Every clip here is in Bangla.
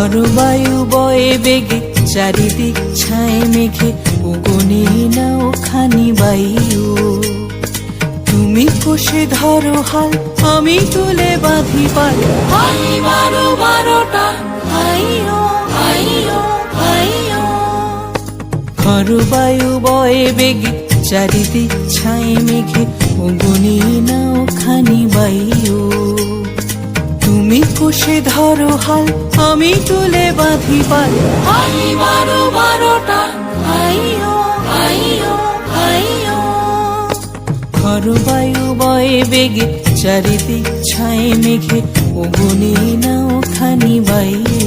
খরবায়ু বয়ে বেগে, চারিদিক ছায় মেঘে, উগুনে নাও খানি বায়ু। তুমি কষে ধরো হাল, আমি তুলে বাঁধি পাল। হাই বারো বারোটা আইও খরবায়ু বয়ে বেগে, চারিদিক ছায় মেঘে, উগুনে নাও খানি বায়ু। কষে ধরো হাল আমি তুলে বাঁধি পাল হাই বারো বারোটা আইও আইও আইও খরবায়ু বয়ে বেগে চারিদিক ছায় মেঘে ওগুনে না ওখানি বায়ু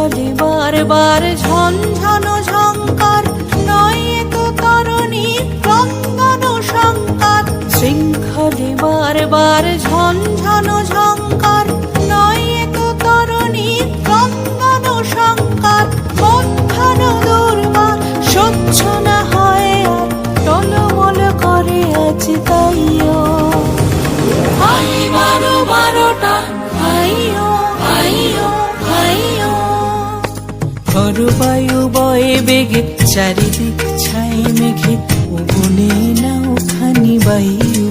শৃঙ্খলে বারবার, ঝনঝন ঝঙ্কার, নয় তো তরণী ক্রন্দন শঙ্কার। শৃঙ্খলে বারবার, ঝনঝন ঝঙ্কার, নয় তো তরণী ক্রন্দন শঙ্কার। মধ্যাহ্ন দুর্বার সহ্য না হয় আর টলমল করে আজ তাইও। বারো বারোটা খরবায়ু বয়ে বেগে চারিদিক ছাই মেঘে উগুনে নাও খানি বায়ু।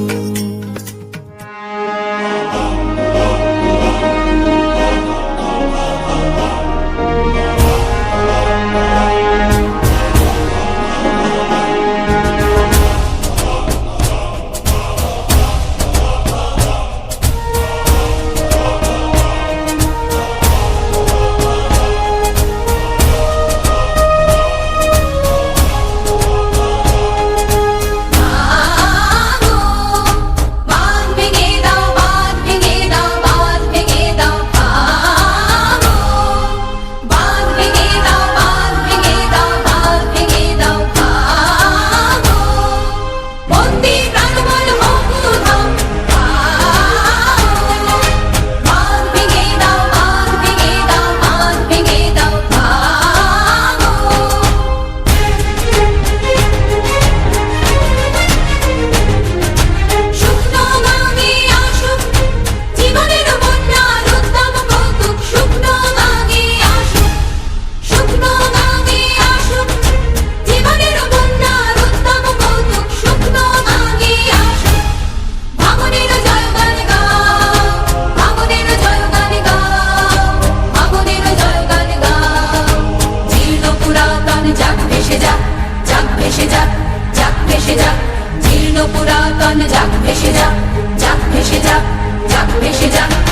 ভেসে যাক জীর্ণ পুরাতন যাক ভেসে যাক যাক ভেসে যাক যাক ভেসে যাক